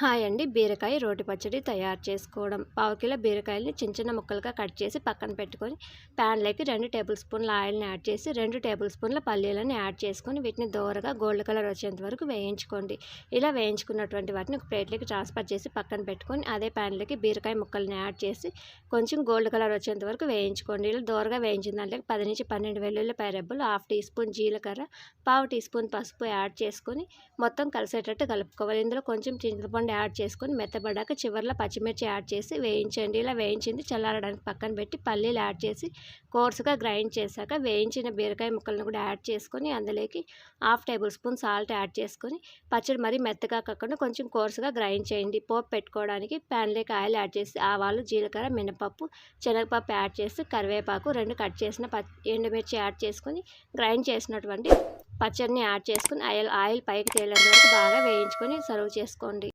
Hi అండి. బీరకాయ రోటి పచ్చడి తయారు చేసుకోవడం. పావు కిలో బీరకాయలని చిన్న చిన్న ముక్కలుగా కట్ చేసి పక్కన పెట్టుకొని ప్యాన్లోకి రెండు టేబుల్ స్పూన్ల ఆయిల్ని యాడ్ చేసి రెండు టేబుల్ స్పూన్ల పల్లీలను యాడ్ చేసుకొని వీటిని దోరగా గోల్డ్ కలర్ వచ్చేంత వరకు వేయించుకోండి. ఇలా వేయించుకున్నటువంటి వాటిని ఒక ప్లేట్లోకి ట్రాన్స్ఫర్ చేసి పక్కన పెట్టుకొని అదే ప్యాన్లోకి బీరకాయ ముక్కల్ని యాడ్ చేసి కొంచెం గోల్డ్ కలర్ వచ్చేంత వరకు వేయించుకోండి. ఇలా దోరగా వేయించిన దాంట్లోకి పది నుంచి పన్నెండు వెల్లుల్లిపాయ రెబ్బలు హాఫ్ టీ స్పూన్ జీలకర్ర పావు టీ స్పూన్ పసుపు యాడ్ చేసుకొని మొత్తం కలిసేటట్టు కలుపుకోవాలి. ఇందులో కొంచెం చింతపండు యాడ్ చేసుకొని మెత్తబడ్డాక చివరిలో పచ్చిమిర్చి యాడ్ చేసి వేయించండి. ఇలా వేయించింది చల్లారడానికి పక్కన పెట్టి పల్లీలు యాడ్ చేసి కోర్సుగా గ్రైండ్ చేశాక వేయించిన బీరకాయ ముక్కలను కూడా యాడ్ చేసుకొని అందులోకి half tablespoon salt add చేసుకొని పచ్చడి మరీ మెత్తగా కాకుండా కొంచెం కోర్సుగా గ్రైండ్ చేయండి. పోపు పెట్టుకోవడానికి ప్యాన్లోకి ఆయిల్ యాడ్ చేసి ఆవాలు జీలకర్ర మినపప్పు శనగపప్పు యాడ్ చేసి కరివేపాకు రెండు కట్ చేసిన ఎండుమిర్చి యాడ్ చేసుకొని గ్రైండ్ చేసినటువంటి పచ్చడిని యాడ్ చేసుకుని ఆయిల్ ఆయిల్ పైకి తేలేంత వరకు బాగా వేయించుకొని సర్వ్ చేసుకోండి.